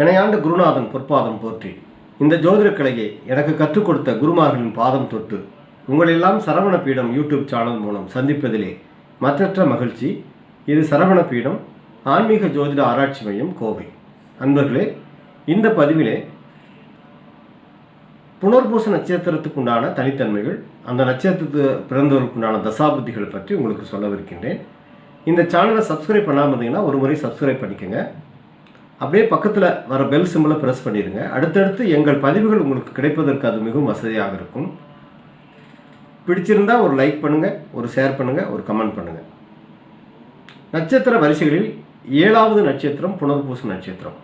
இணையாண்ட குருநாதன் பொற்பாதம் போற்றி. இந்த ஜோதிட கலையை எனக்கு கற்றுக் கொடுத்த குருமார்களின் பாதம் தொட்டு உங்களெல்லாம் சரவண பீடம் யூடியூப் சேனல் மூலம் சந்திப்பதிலே மற்றற்ற மகிழ்ச்சி. இது சரவண பீடம் ஆன்மீக ஜோதிட ஆராய்ச்சி மையம் கோவை. அன்பர்களே இந்த பதிவிலே புனர்பூச நட்சத்திரத்துக்கு உண்டான தனித்தன்மைகள் அந்த நட்சத்திரத்து பிறந்தவர்களுக்குண்டான தசாபுத்திகளை பற்றி உங்களுக்கு சொல்லவிருக்கின்றேன். இந்த சேனலை சப்ஸ்கிரைப் பண்ணாமல் இருந்தீங்கன்னா ஒரு முறை சப்ஸ்கிரைப் பண்ணிக்கோங்க. அப்படியே பக்கத்தில் வர பெல் சிம்பிளை ப்ரெஸ் பண்ணிடுங்க. அடுத்தடுத்து எங்கள் பதிவுகள் உங்களுக்கு கிடைப்பதற்கு அது மிகவும் வசதியாக இருக்கும். பிடிச்சிருந்தா ஒரு லைக் பண்ணுங்கள் ஒரு ஷேர் பண்ணுங்கள் ஒரு கமெண்ட் பண்ணுங்கள் நட்சத்திர வரிசைகளில் ஏழாவது நட்சத்திரம் புனர்பூச நட்சத்திரம்.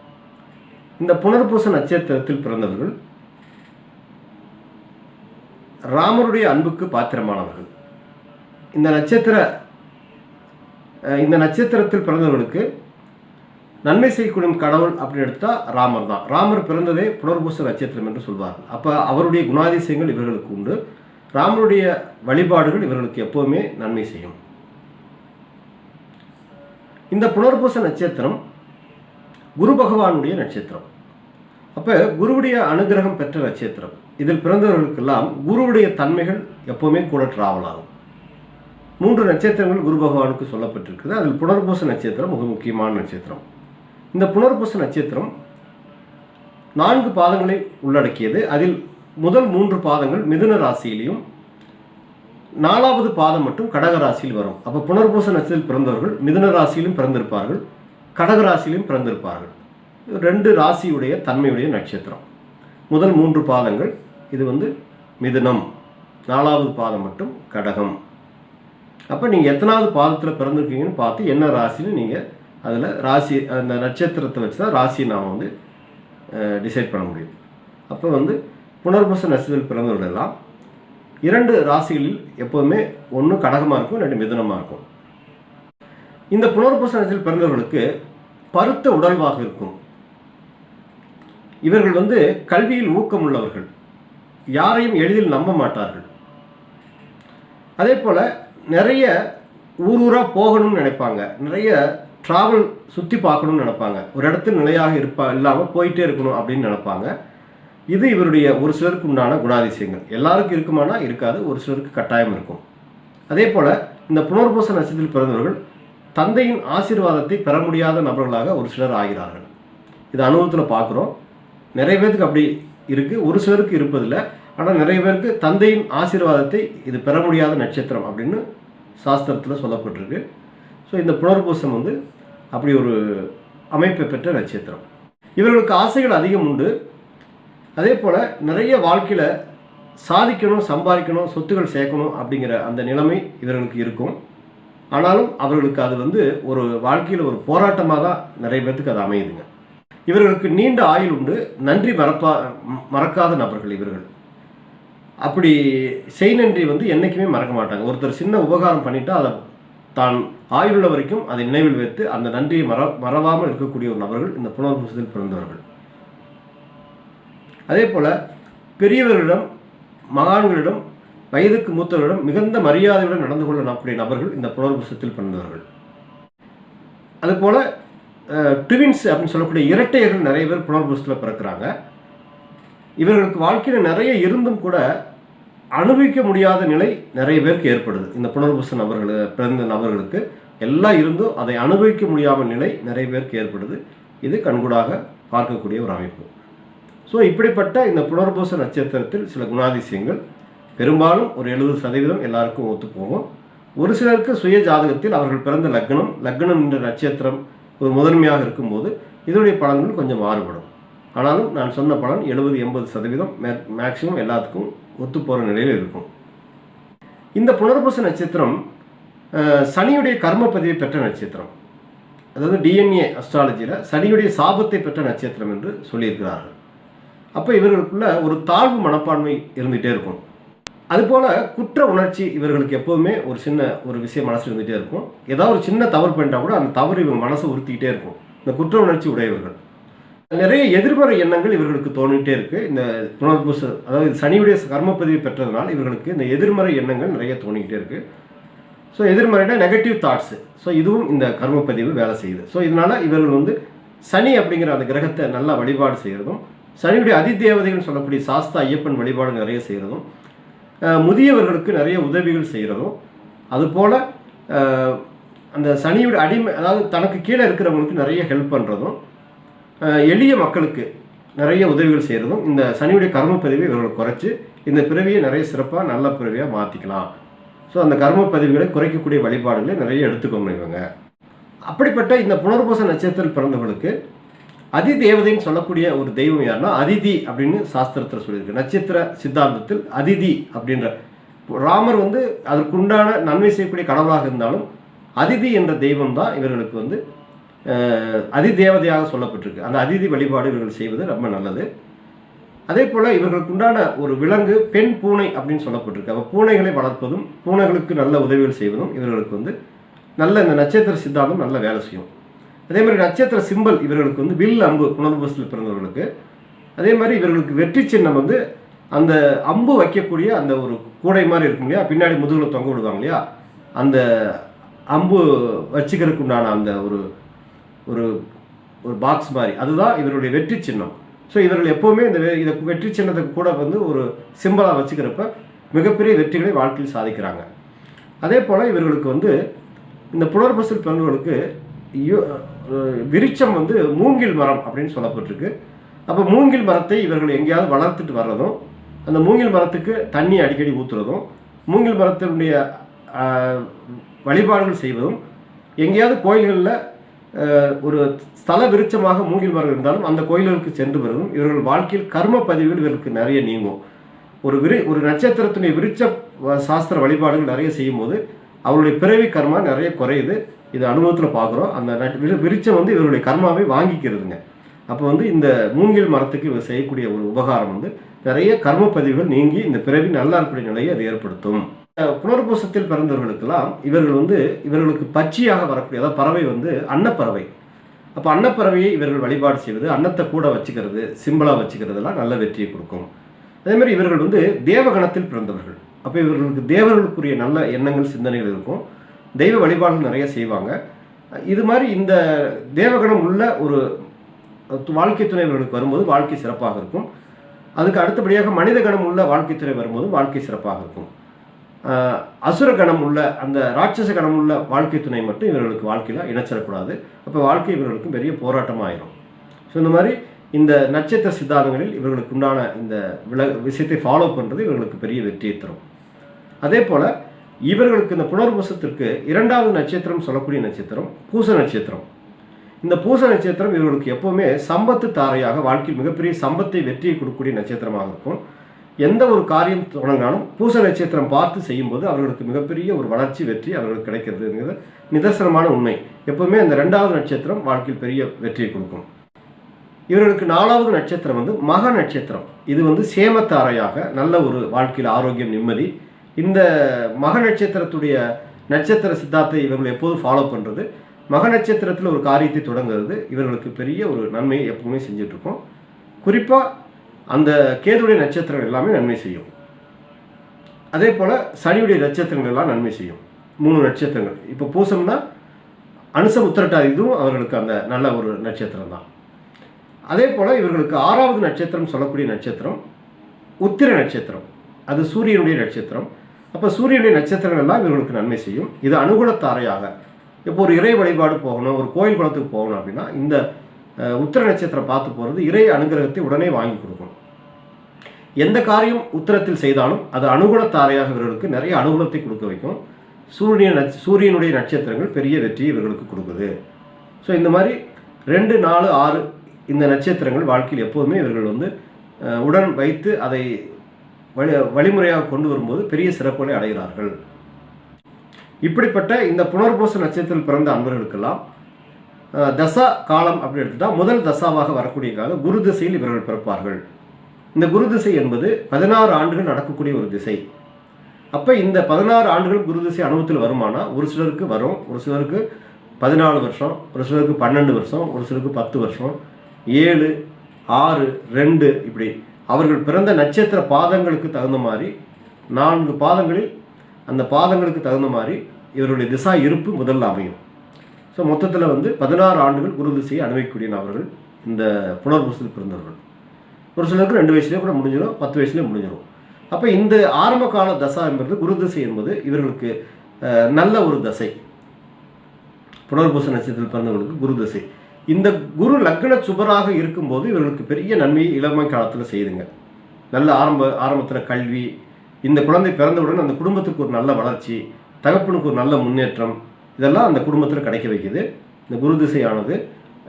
இந்த புனர்பூச நட்சத்திரத்தில் பிறந்தவர்கள் ராமருடைய அன்புக்கு பாத்திரமானவர்கள். இந்த நட்சத்திர இந்த நட்சத்திரத்தில் பிறந்தவர்களுக்கு நன்மை செய்யக்கூடும் கடவுள் அப்படின்னு எடுத்தால் ராமர் தான். ராமர் பிறந்ததே புனர்பூச நட்சத்திரம் என்று சொல்வார்கள். அப்போ அவருடைய குணாதிசயங்கள் இவர்களுக்கு உண்டு. ராமருடைய வழிபாடுகள் இவர்களுக்கு எப்போவுமே நன்மை செய்யும். இந்த புனர்பூச நட்சத்திரம் குரு பகவானுடைய நட்சத்திரம். அப்போ குருவுடைய அனுகிரகம் பெற்ற நட்சத்திரம். இதில் பிறந்தவர்களுக்கெல்லாம் குருவுடைய தன்மைகள் எப்போவுமே கூட டிராவல் ஆகும். மூன்று நட்சத்திரங்கள் குரு பகவானுக்கு சொல்லப்பட்டிருக்குது. அதில் புனர்பூச நட்சத்திரம் மிக முக்கியமான நட்சத்திரம். இந்த புனர்பூச நட்சத்திரம் நான்கு பாதங்களை உள்ளடக்கியது. அதில் முதல் மூன்று பாதங்கள் மிதுன ராசியிலையும் நாலாவது பாதம் மட்டும் கடக ராசியில் வரும். அப்போ புனர்பூச நட்சத்திரத்தில் பிறந்தவர்கள் மிதுன ராசியிலும் பிறந்திருப்பார்கள் கடக ராசியிலும் பிறந்திருப்பார்கள். ரெண்டு ராசியுடைய தன்மையுடைய நட்சத்திரம். முதல் மூன்று பாதங்கள் இது வந்து மிதுனம். நாலாவது பாதம் மட்டும் கடகம். அப்போ நீங்கள் எத்தனாவது பாதத்தில் பிறந்திருக்கீங்கன்னு பார்த்து என்ன ராசின்னு நீங்கள் அதில் ராசி அந்த நட்சத்திரத்தை வச்சு தான் ராசியை நாம் வந்து டிசைட் பண்ண முடியும். அப்போ வந்து புனர்பூச நட்சத்திரத்தில் பிறந்தவர்கள் எல்லாம் இரண்டு ராசிகளில் எப்போதுமே ஒன்று கடகமாக இருக்கும் ரெண்டு மிதுனமாக இருக்கும். இந்த புனர்பூச நட்சத்திரத்தில் பிறந்தவர்களுக்கு பருத்த உடல்வாக இருக்கும். இவர்கள் வந்து கல்வியில் ஊக்கம் உள்ளவர்கள். யாரையும் எளிதில் நம்ப மாட்டார்கள். அதே போல் நிறைய ஊர் ஊராக போகணும்னு நினைப்பாங்க. நிறைய ட்ராவல் சுற்றி பார்க்கணும்னு நினப்பாங்க. ஒரு இடத்துல நிலையாக இருப்பா இல்லாமல் போயிட்டே இருக்கணும் அப்படின்னு நினப்பாங்க. இது இவருடைய ஒரு சிலருக்கு உண்டான குணாதிசயங்கள். எல்லாருக்கும் இருக்குமானா இருக்காது ஒரு சிலருக்கு கட்டாயம் இருக்கும். அதே போல் இந்த புனர்பூச நட்சத்திரத்தில் பிறந்தவர்கள் தந்தையின் ஆசீர்வாதத்தை பெற முடியாத நபர்களாக ஒரு சிலர் ஆகிறார்கள். இது அனுபவத்தில் பார்க்குறோம். நிறைய பேருக்கு அப்படி இருக்குது ஒரு சிலருக்கு இருப்பதில்லை. ஆனால் நிறைய பேருக்கு தந்தையின் ஆசீர்வாதத்தை இது பெற முடியாத நட்சத்திரம் அப்படின்னு சாஸ்திரத்தில் சொல்லப்பட்டிருக்கு. ஸோ இந்த புனர்பூசம் வந்து அப்படி ஒரு அமைப்பை பெற்ற நட்சத்திரம். இவர்களுக்கு ஆசைகள் அதிகம் உண்டு. அதே போல் நிறைய வாழ்க்கையில் சாதிக்கணும் சம்பாதிக்கணும் சொத்துக்கள் சேர்க்கணும் அப்படிங்கிற அந்த நிலைமை இவர்களுக்கு இருக்கும். ஆனாலும் அவர்களுக்கு அது வந்து ஒரு வாழ்க்கையில் ஒரு போராட்டமாக தான் நிறைய பேர்த்துக்கு அது அமையுதுங்க. இவர்களுக்கு நீண்ட ஆயுள் உண்டு. நன்றி மறப்பா மறக்காத நபர்கள் இவர்கள். அப்படி செய் நன்றி வந்து என்றைக்குமே மறக்க மாட்டாங்க. ஒருத்தர் சின்ன உபகாரம் பண்ணிவிட்டால் அதை தான் ஆயுள்ள வரைக்கும் அதை நினைவில் வைத்து அந்த நன்றியை மற மறவாமல் இருக்கக்கூடிய ஒரு நபர்கள் இந்த புனர்பூசத்தில் பிறந்தவர்கள். அதே போல் பெரியவர்களிடம் மகான்களிடம் வயதுக்கு மூத்தவர்களிடம் மிகுந்த மரியாதையுடன் நடந்து கொள்ள நம்முடைய நபர்கள் இந்த புனர்பூசத்தில் பிறந்தவர்கள். அதுபோல் ட்வின்ஸ் அப்படின்னு சொல்லக்கூடிய இரட்டையர்கள் நிறைய பேர் புனர்பூசத்தில் பிறக்கிறாங்க. இவர்களுக்கு வாழ்க்கையில் நிறைய இருந்தும் கூட அனுபவிக்க முடியாத நிலை நிறைய பேருக்கு ஏற்படுது. இந்த புனர்பூச நபர்கள் பிறந்த நபர்களுக்கு எல்லாம் இருந்தும் அதை அனுபவிக்க முடியாமல் நிலை நிறைய பேருக்கு ஏற்படுது. இது கண்கூடாக பார்க்கக்கூடிய ஒரு அமைப்பு. ஸோ இப்படிப்பட்ட இந்த புனர்பூச நட்சத்திரத்தில் சில குணாதிசயங்கள் பெரும்பாலும் ஒரு எழுபது சதவீதம் எல்லாருக்கும் ஒத்துப்போகும் ஒரு சிலருக்கு சுய ஜாதகத்தில் அவர்கள் பிறந்த லக்னம் லக்னம் என்ற நட்சத்திரம் ஒரு முதன்மையாக இருக்கும்போது இதனுடைய பலன்கள் கொஞ்சம் மாறுபடும். ஆனாலும் நான் சொன்ன பலன் எழுபது எண்பது சதவீதம் மே மேக்சிமம் எல்லாத்துக்கும் ஒத்து போகிற நிலையில் இருக்கும். இந்த புனர்பூச நட்சத்திரம் சனியுடைய கர்ம பதிவை பெற்ற நட்சத்திரம். அதாவது டிஎன்ஏ அஸ்ட்ராலஜியில் சனியுடைய சாபத்தை பெற்ற நட்சத்திரம் என்று சொல்லியிருக்கிறார்கள். அப்போ இவர்களுக்குள்ள ஒரு தாழ்வு மனப்பான்மை இருந்துகிட்டே இருக்கும். அதுபோல் குற்ற உணர்ச்சி இவர்களுக்கு எப்போதுமே ஒரு சின்ன ஒரு விஷயம் மனசு இருந்துகிட்டே இருக்கும். ஏதாவது ஒரு சின்ன தவறு பண்ணிட்டால் கூட அந்த தவறு இவங்க மனசை உறுத்திக்கிட்டே இருக்கும். இந்த குற்ற உணர்ச்சி உடையவர்கள். நிறைய எதிர்மறை எண்ணங்கள் இவர்களுக்கு தோணிட்டே இருக்கு. இந்த புனர்பூச அதாவது சனியுடைய கர்மப்பதிவு பெற்றதுனால் இவர்களுக்கு இந்த எதிர்மறை எண்ணங்கள் நிறைய தோணிக்கிட்டே இருக்கு. ஸோ எதிர்மறைனா நெகட்டிவ் தாட்ஸு ஸோ இதுவும் இந்த கர்மப்பதிவு வேலை செய்யுது. ஸோ இதனால இவர்கள் வந்து சனி அப்படிங்கிற அந்த கிரகத்தை நல்லா வழிபாடு செய்கிறதும் சனியுடைய அதிதேவதைகள் சொல்லக்கூடிய சாஸ்தா ஐயப்பன் வழிபாடு நிறைய செய்கிறதும் முதியவர்களுக்கு நிறைய உதவிகள் செய்கிறதும் அதுபோல் அந்த சனியுடைய அடிமை அதாவது தனக்கு கீழே இருக்கிறவங்களுக்கு நிறைய ஹெல்ப் பண்ணுறதும் எளிய மக்களுக்கு நிறைய உதவிகள் செய்கிறதும் இந்த சனியுடைய கர்ம பதிவை இவர்கள் குறைச்சி இந்த பிறவியை நிறைய சிறப்பாக நல்ல பிறவியாக மாற்றிக்கலாம் ஸோ அந்த கர்ம பதிவுகளை குறைக்கக்கூடிய வழிபாடுகளை நிறைய எடுத்துக்கணும் இவங்க. அப்படிப்பட்ட இந்த புனர்பூச நட்சத்திரத்தில் பிறந்தவர்களுக்கு அதி தேவதைன்னு சொல்லக்கூடிய ஒரு தெய்வம் யாருன்னா அதிதி அப்படின்னு சாஸ்திரத்தில் சொல்லியிருக்கு. நட்சத்திர சித்தாந்தத்தில் அதிதி அப்படின்ற ராமர் வந்து அதற்குண்டான நன்மை செய்யக்கூடிய கடவுளாக இருந்தாலும் அதிதி என்ற தெய்வம் தான் இவர்களுக்கு வந்து அதிதேவதையாக சொல்லப்பட்டிருக்கு. அந்த அதிதி வழிபாடு இவர்கள் செய்வது ரொம்ப நல்லது. அதே போல் இவர்களுக்கு உண்டான ஒரு விலங்கு பெண் பூனை அப்படின்னு சொல்லப்பட்டிருக்கு. அப்போ பூனைகளை வளர்ப்பதும் பூனைகளுக்கு நல்ல உதவிகள் செய்வதும் இவர்களுக்கு வந்து நல்ல இந்த நட்சத்திர சித்தாந்தம் நல்ல வேலை செய்யும். அதே மாதிரி நட்சத்திர சிம்பல் இவர்களுக்கு வந்து வில் அம்பு புனர்பூசத்தில் பிறந்தவர்களுக்கு. அதே மாதிரி இவர்களுக்கு வெற்றி சின்னம் வந்து அந்த அம்பு வைக்கக்கூடிய அந்த ஒரு கூடை மாதிரி இருக்கும் இல்லையா? பின்னாடி முதுகில் தொங்க விடுவாங்க இல்லையா? அந்த அம்பு வச்சுக்கிறதுக்கு உண்டான அந்த ஒரு ஒரு ஒரு பாக்ஸ் மாதிரி. அதுதான் இவருடைய வெற்றி சின்னம். ஸோ இவர்கள் எப்போவுமே இந்த வெ- இதை வெற்றி சின்னத்துக்கு கூட வந்து ஒரு சிம்பிளாக வச்சுக்கிறப்ப மிகப்பெரிய வெற்றிகளை வாழ்க்கையில் சாதிக்கிறாங்க. அதே போல் இவர்களுக்கு வந்து இந்த புனர்பசல் பிறந்தவர்களுக்கு யோ- விருட்சம் வந்து மூங்கில் மரம் அப்படின்னு சொல்லப்பட்டிருக்கு. அப்போ மூங்கில் மரத்தை இவர்கள் எங்கேயாவது வளர்த்துட்டு வர்றதும் அந்த மூங்கில் மரத்துக்கு தண்ணி அடிக்கடி ஊற்றுறதும் மூங்கில் மரத்தினுடைய வழிபாடுகள் செய்வதும் எங்கேயாவது கோயில்களில் ஒரு ஸ்தல விருட்சமாக மூங்கில் மரம் இருந்தாலும் அந்த கோயில்களுக்கு சென்று பிறகும் இவர்கள் வாழ்க்கையில் கர்ம பதிவுகள் இவர்களுக்கு நிறைய நீங்கும். ஒரு விரு ஒரு நட்சத்திரத்துடைய விருட்ச சாஸ்திர வழிபாடுகள் நிறைய செய்யும்போது அவருடைய பிறவி கர்மா நிறைய குறையுது. இது அனுபவத்தில் பார்க்குறோம். அந்த நட்- விரு- விருட்சம் வந்து இவருடைய கர்மாவை வாங்கிக்கிறதுங்க. அப்போ வந்து இந்த மூங்கில் மரத்துக்கு இவர் செய்யக்கூடிய ஒரு உபகாரம் வந்து நிறைய கர்ம பதிவுகள் நீங்கி இந்த பிறவி நல்லா இருக்கக்கூடிய நிலையை அது ஏற்படுத்தும். புனர்பூசத்தில் பிறந்தவர்களுக்கெல்லாம் இவர்கள் வந்து இவர்களுக்கு பச்சியாக வரக்கூடிய அதாவது பறவை வந்து அன்னப்பறவை. அப்போ அன்னப்பறவையை இவர்கள் வழிபாடு செய்வது அன்னத்தை கூட வச்சுக்கிறது சிம்பிளாக வச்சுக்கிறதுலாம் நல்ல வெற்றியை கொடுக்கும். அதே மாதிரி இவர்கள் வந்து தேவகணத்தில் பிறந்தவர்கள். அப்போ இவர்களுக்கு தேவர்களுக்குரிய நல்ல எண்ணங்கள் சிந்தனைகள் இருக்கும். தெய்வ வழிபாடுகள் நிறைய செய்வாங்க. இது மாதிரி இந்த தேவகணம் உள்ள ஒரு வாழ்க்கை துணைவர்களுக்கு வரும்போது வாழ்க்கை சிறப்பாக இருக்கும். அதுக்கு அடுத்தபடியாக மனித கணம் உள்ள வாழ்க்கை துறை வரும்போது வாழ்க்கை சிறப்பாக இருக்கும். அசுர கணம் உள்ள அந்த ராட்சச கணம் உள்ள வாழ்க்கை துணை மட்டும் இவர்களுக்கு வாழ்க்கையில் இணைச்சிடக்கூடாது. அப்போ வாழ்க்கை இவர்களுக்கு பெரிய போராட்டமாக ஆயிரும் ஸோ இந்த மாதிரி இந்த நட்சத்திர சித்தாந்தங்களில் இவர்களுக்கு உண்டான இந்த வில விஷயத்தை ஃபாலோ பண்ணுறது இவர்களுக்கு பெரிய வெற்றியை தரும். அதே போல் இவர்களுக்கு இந்த புனர்பூசத்திற்கு இரண்டாவது நட்சத்திரம் சொல்லக்கூடிய நட்சத்திரம் பூச நட்சத்திரம். இந்த பூச நட்சத்திரம் இவர்களுக்கு எப்போவுமே சம்பத்து தாரையாக வாழ்க்கையில் மிகப்பெரிய சம்பத்தை வெற்றியை கொடுக்கக்கூடிய நட்சத்திரமாக இருக்கும். எந்த ஒரு காரியம் தொடங்கினாலும் பூச நட்சத்திரம் பார்த்து செய்யும்போது அவர்களுக்கு மிகப்பெரிய ஒரு வளர்ச்சி வெற்றி அவர்களுக்கு கிடைக்கிறதுங்கிறது நிதர்சனமான உண்மை. எப்பவுமே அந்த ரெண்டாவது நட்சத்திரம் வாழ்க்கையில் பெரிய வெற்றியை கொடுக்கும். இவர்களுக்கு நாலாவது நட்சத்திரம் வந்து மக நட்சத்திரம். இது வந்து சேமத்தாரையாக நல்ல ஒரு வாழ்க்கையில் ஆரோக்கியம் நிம்மதி. இந்த மக நட்சத்திரத்துடைய நட்சத்திர சித்தாத்தை இவர்கள் எப்போதும் ஃபாலோ பண்ணுறது மக நட்சத்திரத்தில் ஒரு காரியத்தை தொடங்குறது இவர்களுக்கு பெரிய ஒரு நன்மையை எப்பவுமே செஞ்சிட்ருக்கோம். குறிப்பாக அந்த கேதுடைய நட்சத்திரங்கள் எல்லாமே நன்மை செய்யும். அதே போல் சனியுடைய நட்சத்திரங்கள் எல்லாம் நன்மை செய்யும். மூணு நட்சத்திரங்கள். இப்போ பூசம்னா அனுச உத்திரட்டாதி இதுவும் அவர்களுக்கு அந்த நல்ல ஒரு நட்சத்திரம் தான். அதே போல் இவர்களுக்கு ஆறாவது நட்சத்திரம் சொல்லக்கூடிய நட்சத்திரம் உத்திர நட்சத்திரம். அது சூரியனுடைய நட்சத்திரம். அப்போ சூரியனுடைய நட்சத்திரங்கள் எல்லாம் இவர்களுக்கு நன்மை செய்யும். இது அனுகூலத்தாரையாக. இப்போ ஒரு இறை வழிபாடு போகணும் ஒரு கோயில் குளத்துக்கு போகணும் அப்படின்னா இந்த உத்திர நட்சத்திரம் பார்த்து போகிறது இறை அனுகிரகத்தை உடனே வாங்கி கொடுக்கும் எந்த காரியம் உத்தரத்தில் செய்தாலும் அது அனுகூலத்தாரையாக இவர்களுக்கு நிறைய அனுகூலத்தை கொடுக்க வைக்கும். சூரிய நட்ச சூரியனுடைய நட்சத்திரங்கள் பெரிய வெற்றியை இவர்களுக்கு கொடுக்குது. ஸோ இந்த மாதிரி ரெண்டு நாலு ஆறு இந்த நட்சத்திரங்கள் வாழ்க்கையில் எப்போதுமே இவர்கள் வந்து உடன் வைத்து அதை வழி வழிமுறையாக கொண்டு வரும்போது பெரிய சிறப்புகளை அடைகிறார்கள். இப்படிப்பட்ட இந்த புனர்பூச நட்சத்திரத்தில் பிறந்த அன்பர்களுக்கெல்லாம் தசா காலம் அப்படின்னு எடுத்துட்டா முதல் தசாவாக வரக்கூடிய காலம் குரு திசையில் இவர்கள் பிறப்பார்கள். இந்த குரு திசை என்பது பதினாறு ஆண்டுகள் நடக்கக்கூடிய ஒரு திசை. அப்போ இந்த பதினாறு ஆண்டுகள் குரு திசை அனுபவத்தில் வருமானா? ஒரு சிலருக்கு வரும் ஒரு சிலருக்கு பதினாலு வருஷம் ஒரு சிலருக்கு பன்னெண்டு வருஷம் ஒரு சிலருக்கு பத்து வருஷம் ஏழு ஆறு ரெண்டு இப்படி. அவர்கள் பிறந்த நட்சத்திர பாதங்களுக்கு தகுந்த மாதிரி நான்கு பாதங்களில் அந்த பாதங்களுக்கு தகுந்த மாதிரி இவருடைய திசா இருப்பு முதல்ல அமையும். ஸோ மொத்தத்தில் வந்து பதினாறு ஆண்டுகள் குரு திசையை அனுபவிக்கக்கூடிய நபர்கள் இந்த புனர்பூசத்தில் பிறந்தவர்கள். ஒரு சிலருக்கு ரெண்டு வயசுலேயே கூட முடிஞ்சிடும் பத்து வயசுலேயே முடிஞ்சிடும். அப்போ இந்த ஆரம்ப கால தசா என்பது குரு திசை என்பது இவர்களுக்கு நல்ல ஒரு தசை. புனர்பூச நட்சத்திரத்தில் பிறந்தவர்களுக்கு குரு திசை. இந்த குரு லக்ன சுபராக இருக்கும்போது இவர்களுக்கு பெரிய நன்மையை இளமை காலத்தில் செய்துங்க. நல்ல ஆரம்ப ஆரம்பத்தில் கல்வி இந்த குழந்தை பிறந்தவுடன் அந்த குடும்பத்துக்கு ஒரு நல்ல வளர்ச்சி தகப்பனுக்கு ஒரு நல்ல முன்னேற்றம் இதெல்லாம் அந்த குடும்பத்தில் கிடைக்க வைக்குது. இந்த குரு திசையானது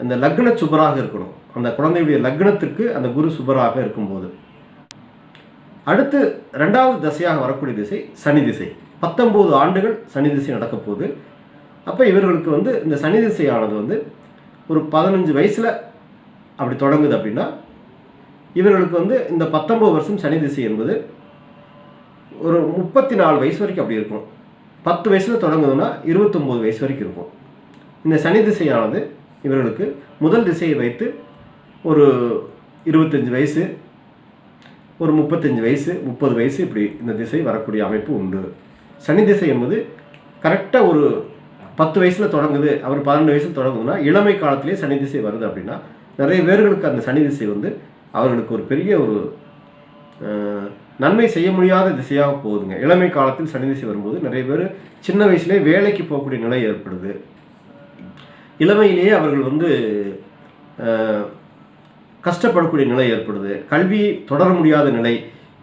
அந்த லக்ன சுபராக இருக்கணும். அந்த குழந்தையுடைய லக்னத்திற்கு அந்த குரு சுபராக இருக்கும்போது. அடுத்து ரெண்டாவது திசையாக வரக்கூடிய திசை சனி திசை. பத்தொம்போது ஆண்டுகள் சனி திசை நடக்க போகுது. அப்போ இவர்களுக்கு வந்து இந்த சனி திசையானது வந்து ஒரு பதினஞ்சு வயசில் அப்படி தொடங்குது அப்படின்னா இவர்களுக்கு வந்து இந்த பத்தொம்பது வருஷம் சனி திசை என்பது ஒரு முப்பத்தி நாலு வயசு வரைக்கும் அப்படி இருக்கும். பத்து வயசில் தொடங்குதுன்னா இருபத்தொம்போது வயசு வரைக்கும் இருக்கும். இந்த சனி திசையானது இவர்களுக்கு முதல் திசையை வைத்து ஒரு இருபத்தஞ்சி வயசு ஒரு முப்பத்தஞ்சு வயசு முப்பது வயசு இப்படி இந்த திசை வரக்கூடிய அமைப்பு உண்டு. சனி திசை என்பது கரெக்டாக ஒரு பத்து வயசில் தொடங்குது அவர் பன்னெண்டு வயசில் தொடங்குதுன்னா இளமை காலத்திலே சனி திசை வருது அப்படின்னா நிறைய பேர்களுக்கு அந்த சனி திசை வந்து அவர்களுக்கு ஒரு பெரிய ஒரு நன்மை செய்ய முடியாத திசையாக போகுதுங்க. இளமை காலத்தில் சனி திசை வரும்போது நிறைய பேர் சின்ன வயசுலேயே வேலைக்கு போகக்கூடிய நிலை ஏற்படுது. இளமையிலேயே அவர்கள் வந்து கஷ்டப்படக்கூடிய நிலை ஏற்படுது. கல்வி தொடர முடியாத நிலை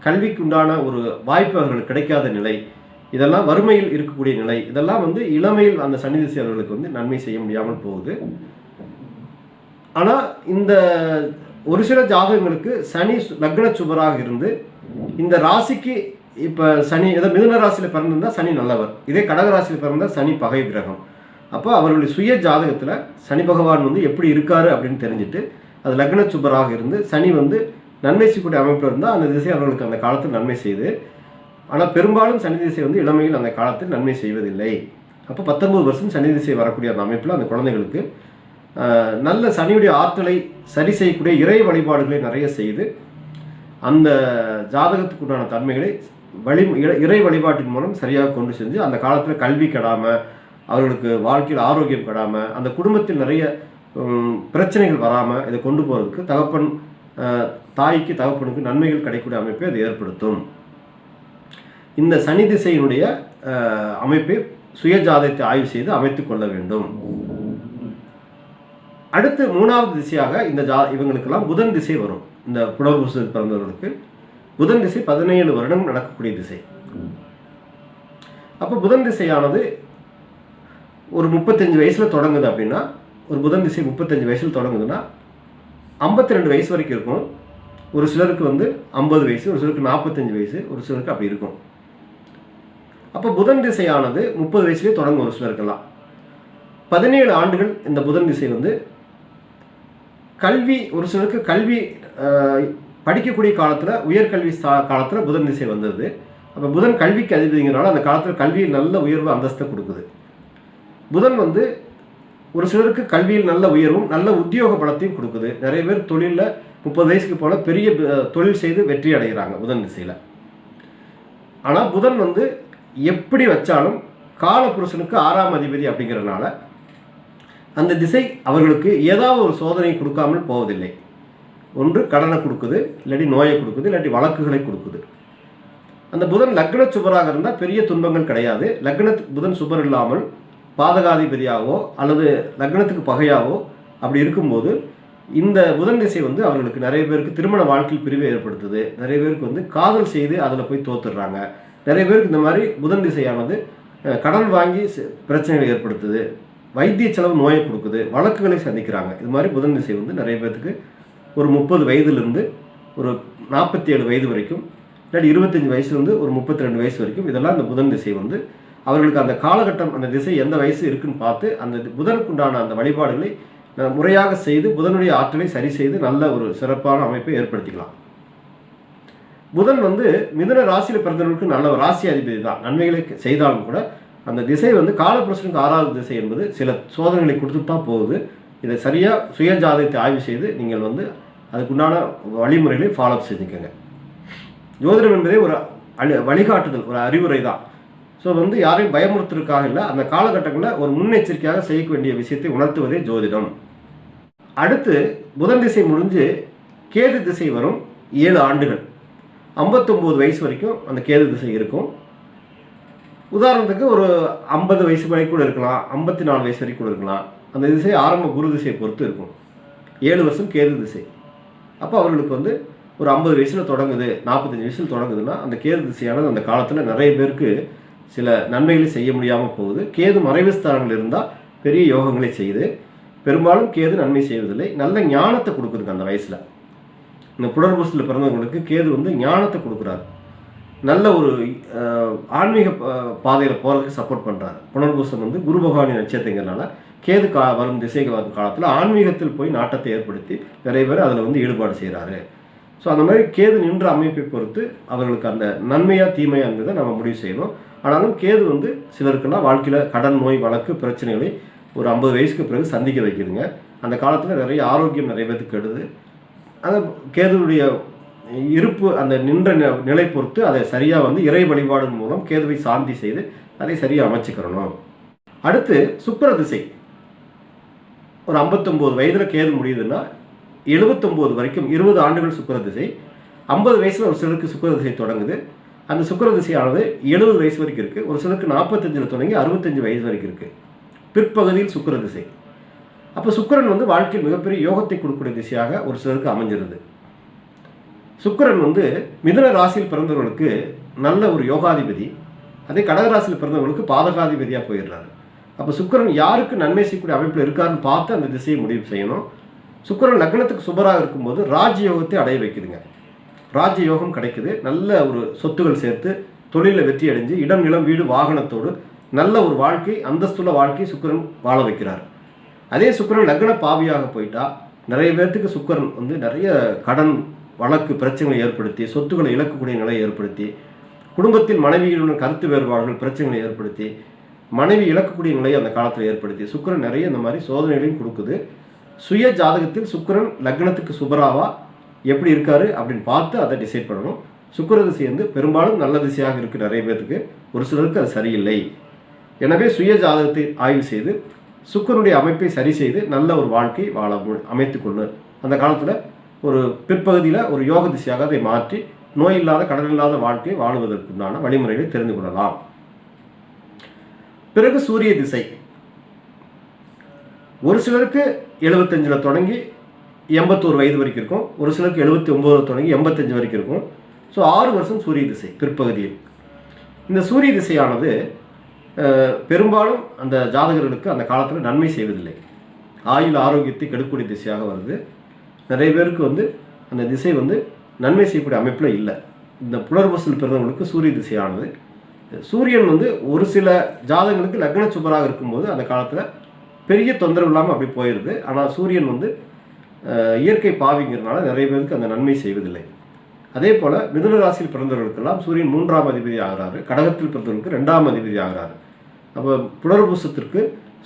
கல்விக்கு உண்டான ஒரு வாய்ப்பு அவர்களுக்கு கிடைக்காத நிலை இதெல்லாம் வறுமையில் இருக்கக்கூடிய நிலை இதெல்லாம் வந்து இளமையில் அந்த சனி திசை அவர்களுக்கு வந்து நன்மை செய்ய முடியாமல் போகுது. ஆனால் இந்த ஒரு சில ஜாதகங்களுக்கு சனி லக்ன சுபராக இருந்து இந்த ராசிக்கு இப்போ சனி ஏதோ மிதுன ராசியில் பிறந்திருந்தா சனி நல்லவர் இதே கடக ராசியில் பிறந்தால் சனி பகை கிரகம். அப்போ அவர்களுடைய சுய ஜாதகத்தில் சனி பகவான் வந்து எப்படி இருக்காரு அப்படின்னு தெரிஞ்சுட்டு அது லக்ன சுபராக இருந்து சனி வந்து நன்மை செய்யக்கூடிய அமைப்பில் இருந்தால் அந்த திசை அவர்களுக்கு அந்த காலத்தில் நன்மை செய்து. ஆனால் பெரும்பாலும் சனி திசை வந்து இளமையில் அந்த காலத்தில் நன்மை செய்வதில்லை. அப்போ பத்தொன்பது வருஷம் சனி திசை வரக்கூடிய அந்த அமைப்பில் அந்த குழந்தைகளுக்கு நல்ல சனியுடைய ஆற்றலை சரி செய்யக்கூடிய இறை வழிபாடுகளை நிறைய செய்து அந்த ஜாதகத்துக்கு உண்டான தன்மைகளை வழி இறை- இறை வழிபாட்டின் மூலம் சரியாக கொண்டு செஞ்சு அந்த காலத்தில் கல்வி கெடாமல் அவர்களுக்கு வாழ்க்கையில் ஆரோக்கியம் கெடாமல் அந்த குடும்பத்தில் நிறைய பிரச்சனைகள் வராமல் இதை கொண்டு போகிறதுக்கு தகப்பன் தாய்க்கு தகப்பனுக்கு நன்மைகள் கிடைக்கக்கூடிய அமைப்பை அது ஏற்படுத்தும். இந்த சனி திசையினுடைய அமைப்பை சுயஜாதத்தை ஆய்வு செய்து அமைத்துக் கொள்ள வேண்டும். அடுத்து மூணாவது திசையாக இந்த ஜா இவங்களுக்கெல்லாம் புதன் திசை வரும். இந்த புனர்பூசத்தில் பிறந்தவர்களுக்கு புதன் திசை பதினேழு வருடம் நடக்கக்கூடிய திசை. அப்போ புதன் திசையானது ஒரு முப்பத்தஞ்சு வயசில் தொடங்குது அப்படின்னா ஒரு புதன் திசை முப்பத்தஞ்சு வயசில் தொடங்குதுன்னா ஐம்பத்தி ரெண்டு வயசு வரைக்கும் இருக்கும். ஒரு சிலருக்கு வந்து ஐம்பது வயசு ஒரு சிலருக்கு நாற்பத்தஞ்சு வயசு ஒரு சிலருக்கு அப்படி இருக்கும். அப்போ புதன் திசையானது முப்பது வயசுலேயே தொடங்கும் ஒரு சிலருக்கெல்லாம். பதினேழு ஆண்டுகள் இந்த புதன் திசை வந்து கல்வி ஒரு சிலருக்கு கல்வி படிக்கக்கூடிய காலத்தில் உயர்கல்வி சா காலத்தில் புதன் திசை வந்தது. அப்போ புதன் கல்விக்கு அதிபதிங்கிறனால அந்த காலத்தில் கல்வியில் நல்ல உயர்வு அந்தஸ்தை கொடுக்குது. புதன் வந்து ஒரு சிலருக்கு கல்வியில் நல்ல உயர்வும் நல்ல உத்தியோக பலத்தையும் கொடுக்குது. நிறைய பேர் தொழிலில் முப்பது வயசுக்கு போல பெரிய தொழில் செய்து வெற்றி அடைகிறாங்க புதன் திசையில். ஆனால் புதன் வந்து எப்படி வச்சாலும் காலபுருஷனுக்கு ஆறாம் அதிபதி அப்படிங்கிறதுனால அந்த திசை அவர்களுக்கு ஏதாவது ஒரு சோதனை கொடுக்காமல் போவதில்லை. ஒன்று கடனை கொடுக்குது இல்லாட்டி நோயை கொடுக்குது இல்லாட்டி வழக்குகளை கொடுக்குது. அந்த புதன் லக்ன சுபராக இருந்தால் பெரிய துன்பங்கள் கிடையாது. லக்ன புதன் சுபர் இல்லாமல் பாதகாதிபதியாகவோ அல்லது லக்னத்துக்கு பகையாவோ அப்படி இருக்கும்போது இந்த புதன் திசை வந்து அவர்களுக்கு நிறைய பேருக்கு திருமண வாழ்க்கையில் பிரிவை ஏற்படுத்துது. நிறைய பேருக்கு வந்து காதல் செய்து அதில் போய் தோத்துடுறாங்க. நிறைய பேருக்கு இந்த மாதிரி புதன் திசையானது கடன் வாங்கி ச- பிரச்சனைகளை ஏற்படுத்துது. வைத்திய செலவு நோயை கொடுக்குது. வழக்குகளை சந்திக்கிறாங்க. இது மாதிரி புதன் திசை வந்து நிறைய பேர்த்துக்கு ஒரு முப்பது வயதுலேருந்து ஒரு நாற்பத்தி ஏழு வயது வரைக்கும் இல்லாட்டி இருபத்தஞ்சி வயசுலேருந்து ஒரு முப்பத்தி ரெண்டு வயசு வரைக்கும் இதெல்லாம் இந்த புதன் திசை வந்து அவர்களுக்கு அந்த காலகட்டம் அந்த திசை எந்த வயசு இருக்குன்னு பார்த்து அந்த புதனுக்குண்டான அந்த வழிபாடுகளை முறையாக செய்து புதனுடைய ஆற்றலை சரி செய்து நல்ல ஒரு சிறப்பான அமைப்பை ஏற்படுத்திக்கலாம். புதன் வந்து மிதுன ராசியில் பிறந்தவர்களுக்கு நல்ல ஒரு ராசி அதிபதி தான். நன்மைகளை செய்தாலும் கூட அந்த திசை வந்து காலப்புருஷனுக்கு ஆறாவது திசை என்பது சில சோதனைகளை கொடுத்துட்டு தான் போகுது. இதை சரியாக சுய ஜாதகத்தை ஆய்வு செய்து நீங்கள் வந்து அதுக்குண்டான வழிமுறைகளை ஃபாலோ செஞ்சுக்கோங்க ஜோதிடம் என்பதே ஒரு அழி வழிகாட்டுதல் ஒரு அறிவுரை தான். ஸோ வந்து யாரையும் பயமுறுத்துறதுக்காக இல்லை. அந்த காலகட்டங்களில் ஒரு முன்னெச்சரிக்கையாக செய்ய வேண்டிய விஷயத்தை உணர்த்துவதே ஜோதிடம். அடுத்து புதன் திசை முடிஞ்சு கேது திசை வரும் ஏழு ஆண்டுகள். ஐம்பத்தொம்போது வயசு வரைக்கும் அந்த கேது திசை இருக்கும். உதாரணத்துக்கு ஒரு ஐம்பது வயசு வரைக்கும் கூட இருக்கலாம். ஐம்பத்தி நாலு வயசு வரைக்கும் கூட இருக்கலாம். அந்த திசை ஆரம்ப குரு திசையை பொறுத்து இருக்கும். ஏழு வருஷம் கேது திசை. அப்போ அவர்களுக்கு வந்து ஒரு ஐம்பது வயசில் தொடங்குது. நாற்பத்தஞ்சு வயசில் தொடங்குதுன்னா அந்த கேது திசையானது அந்த காலத்தில் நிறைய பேருக்கு சில நன்மைகளை செய்ய முடியாமல் போகுது. கேது மறைவு ஸ்தானங்கள் இருந்தால் பெரிய யோகங்களை செய்யுது. பெரும்பாலும் கேது நன்மை செய்வதில்லை. நல்ல ஞானத்தை கொடுக்குதுங்க அந்த வயசில். இந்த புனர்பூசத்தில் பிறந்தவங்களுக்கு கேது வந்து ஞானத்தை கொடுக்குறாரு. நல்ல ஒரு ஆன்மீக பாதையில் போகிறதுக்கு சப்போர்ட் பண்ணுறாரு புனர்பூசம் வந்து குரு பகவானின் நட்சத்திரங்கிறனால கேது கா வரும் திசைக்கு வரும் காலத்தில் ஆன்மீகத்தில் போய் நாட்டத்தை ஏற்படுத்தி நிறைய பேர் அதில் வந்து ஈடுபாடு செய்கிறாரு ஸோ அந்த மாதிரி கேது நின்ற அமைப்பை பொறுத்து அவர்களுக்கு அந்த நன்மையாக தீமையாக என்பதை நம்ம முடிவு செய்யணும். ஆனாலும் கேது வந்து சிலருக்கெல்லாம் வாழ்க்கையில் கடன் நோய் வழக்கு பிரச்சனைகளை ஒரு ஐம்பது வயசுக்கு பிறகு சந்திக்க வைக்குதுங்க. அந்த காலத்தில் நிறைய ஆரோக்கியம் நிறைய பேருக்கு கெடுது. அந்த கேதுவுடைய இருப்பு அந்த நின்ற நிலை பொறுத்து அதை சரியாக வந்து இறை வழிபாடு மூலம் கேதுவை சாந்தி செய்து அதை சரியாக அமைச்சுக்கிறணும். அடுத்து சுக்கிர திசை. ஒரு ஐம்பத்தொம்போது வயதில் கேது முடியுதுன்னா எழுபத்தொம்போது வரைக்கும் இருபது ஆண்டுகள் சுக்கிர திசை. ஐம்பது வயசில் ஒரு சிலருக்கு சுக்கர திசை தொடங்குது. அந்த சுக்கர திசையானது எழுபது வயசு வரைக்கும் இருக்குது ஒரு சிலருக்கு நாற்பத்தஞ்சில் தொடங்கி அறுபத்தஞ்சு வயசு வரைக்கும் இருக்குது பிற்பகுதியில் சுக்கர திசை அப்போ சுக்கிரன் வந்து வாழ்க்கையில் மிகப்பெரிய யோகத்தை கொடுக்கக்கூடிய திசையாக ஒரு சிலருக்கு அமைஞ்சிருது. சுக்கிரன் வந்து மிதுன ராசியில் பிறந்தவர்களுக்கு நல்ல ஒரு யோகாதிபதி. அதே கடகராசியில் பிறந்தவர்களுக்கு பாதகாதிபதியாக போயிடுறாரு. அப்போ சுக்கிரன் யாருக்கு நன்மை செய்யக்கூடிய அமைப்பில் இருக்காருன்னு பார்த்து அந்த திசையை முடிவு செய்யணும். சுக்கிரன் லக்னத்துக்கு சுபராக இருக்கும்போது ராஜயோகத்தை அடைய வைக்குதுங்க. ராஜயோகம் கிடைக்குது. நல்ல ஒரு சொத்துகள் சேர்த்து தொழிலில் வெற்றி அடைஞ்சு இடம் நிலம் வீடு வாகனத்தோடு நல்ல ஒரு வாழ்க்கை அந்தஸ்துள்ள வாழ்க்கை சுக்கிரன் வாழ வைக்கிறார். அதே சுக்கிரன் லக்ன பாவியாக போயிட்டா நிறைய பேர்த்துக்கு சுக்கரன் வந்து நிறைய கடன் வழக்கு பிரச்சனைகளை ஏற்படுத்தி சொத்துக்களை இழக்கக்கூடிய நிலையை ஏற்படுத்தி குடும்பத்தில் மனைவியுடன் கருத்து வேறுபாடுகள் பிரச்சனைகளை ஏற்படுத்தி மனைவி இழக்கக்கூடிய நிலையை அந்த காலத்தில் ஏற்படுத்தி சுக்கிரன் நிறைய இந்த மாதிரி சோதனைகளையும் கொடுக்குது. சுய ஜாதகத்தில் சுக்கிரன் லக்னத்துக்கு சுபராவா எப்படி இருக்காரு அப்படின்னு பார்த்து அதை டிசைட் பண்ணணும். சுக்கிர திசை வந்து பெரும்பாலும் நல்ல திசையாக இருக்குது நிறைய பேருக்கு ஒரு சிலருக்கு அது சரியில்லை. எனவே சுய ஜாதகத்தை ஆய்வு செய்து சுக்கரனுடைய அமைப்பை சரி செய்து நல்ல ஒரு வாழ்க்கை வாழ அமைத்து அமைத்துக்கொள்ளு அந்த காலத்தில் ஒரு பிற்பகுதியில் ஒரு யோக திசையாக அதை மாற்றி நோய் இல்லாத கடன் இல்லாத வாழ்க்கை வாழுவதற்குண்டான வழிமுறைகளை தெரிந்து கொள்ளலாம். பிறகு சூரிய திசை. ஒரு சிலருக்கு எழுபத்தஞ்சில் தொடங்கி எண்பத்தோரு வயது வரைக்கும் இருக்கும். ஒரு சிலருக்கு எழுபத்தி ஒம்பது தொடங்கி எண்பத்தஞ்சு வரைக்கும் இருக்கும். ஸோ ஆறு வருஷம் சூரிய திசை பிற்பகுதியில். இந்த சூரிய திசையானது பெரும்பாலும் அந்த ஜாதகர்களுக்கு அந்த காலத்தில் நன்மை செய்வதில்லை. ஆயுள் ஆரோக்கியத்தை கெடுக்கூடிய திசையாக வருது. நிறைய பேருக்கு வந்து அந்த திசை வந்து நன்மை செய்யக்கூடிய அமைப்பில் இல்லை. இந்த புலர்வசல் பிறந்தவங்களுக்கு சூரிய திசையானது. சூரியன் வந்து ஒரு சில ஜாதகங்களுக்கு லக்ன சுபராக இருக்கும்போது அந்த காலத்தில் பெரிய தொந்தரவு இல்லாமல் அப்படி போயிடுது ஆனால் சூரியன் வந்து இயற்கை பாவிங்கிறதுனால நிறைய பேருக்கு அந்த நன்மை செய்வதில்லை. அதே போல் மிதுன ராசியில் பிறந்தவர்களுக்கெல்லாம் சூரியன் மூன்றாம் அதிபதி ஆகிறாரு கடகத்தில் பிறந்தவர்களுக்கு ரெண்டாம் அதிபதி ஆகிறாரு. அப்போ புனர்பூசத்திற்கு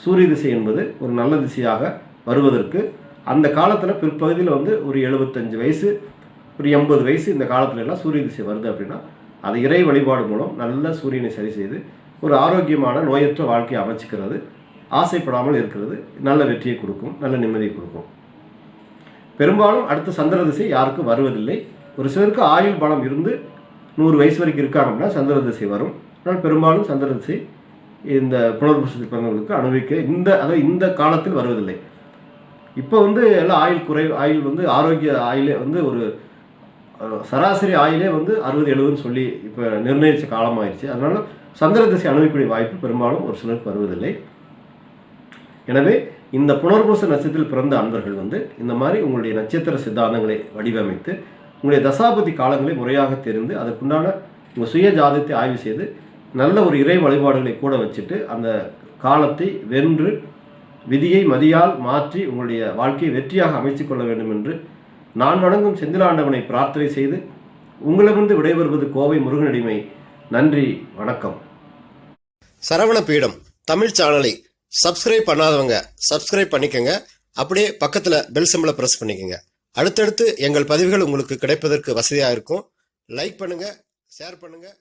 சூரிய திசை என்பது ஒரு நல்ல திசையாக வருவதற்கு அந்த காலத்தில் பிற்பகுதியில் வந்து ஒரு எழுபத்தஞ்சு வயசு ஒரு எண்பது வயசு இந்த காலத்துல எல்லாம் சூரிய திசை வருது அப்படின்னா அது இறை வழிபாடு மூலம் நல்ல சூரியனை சரி செய்து ஒரு ஆரோக்கியமான நோயற்ற வாழ்க்கையை அமைச்சிக்கிறது ஆசைப்படாமல் இருக்கிறது நல்ல வெற்றியை கொடுக்கும் நல்ல நிம்மதியை கொடுக்கும். பெரும்பாலும் அடுத்த சந்திர திசை யாருக்கும் வருவதில்லை? ஒரு சிலருக்கு ஆயுள் பலம் இருந்து நூறு வயசு வரைக்கும் இருக்காங்க அப்படின்னா சந்திர திசை வரும். ஆனால் பெரும்பாலும் சந்திர திசை இந்த புனர்பூசத்தில் பிறந்தவர்களுக்கு அனுபவிக்க இந்த அதாவது இந்த காலத்தில் வருவதில்லை. இப்போ வந்து எல்லாம் ஆயுள் குறை ஆயுள் வந்து ஆரோக்கிய ஆயிலே வந்து ஒரு சராசரி ஆயுளே வந்து அறுபது எழுபதுன்னு சொல்லி இப்போ நிர்ணயித்த காலமாயிருச்சு. அதனால சந்திர திசை அனுபவிக்கக்கூடிய வாய்ப்பு பெரும்பாலும் ஒரு சிலருக்கு வருவதில்லை. எனவே இந்த புனர்பூச நட்சத்திரத்தில் பிறந்த அன்பர்கள் வந்து இந்த மாதிரி உங்களுடைய நட்சத்திர சித்தாந்தங்களை வடிவமைத்து உங்களுடைய தசாபதி காலங்களை முறையாக தெரிந்து அதற்குண்டான உங்கள் சுய ஜாதத்தை ஆய்வு செய்து நல்ல ஒரு இறை வழிபாடுகளை கூட வச்சுட்டு அந்த காலத்தை வென்று விதியை மதியால் மாற்றி உங்களுடைய வாழ்க்கையை வெற்றியாக அமைத்து கொள்ள வேண்டும் என்று நான் வணங்கும் செந்திலாண்டவனை பிரார்த்தனை செய்து உங்களிடமிருந்து விடைபெறுவது கோவை முருகனடிமை. நன்றி வணக்கம். சரவண பீடம் தமிழ் சேனலை சப்ஸ்கிரைப் பண்ணாதவங்க சப்ஸ்கிரைப் பண்ணிக்கங்க. அப்படியே பக்கத்தில் பெல் சிம்பலை ப்ரெஸ் பண்ணிக்கோங்க. அடுத்தடுத்து எங்கள் பதிவுகள் உங்களுக்கு கிடைப்பதற்கு வசதியாக இருக்கும். லைக் பண்ணுங்கள் ஷேர் பண்ணுங்கள்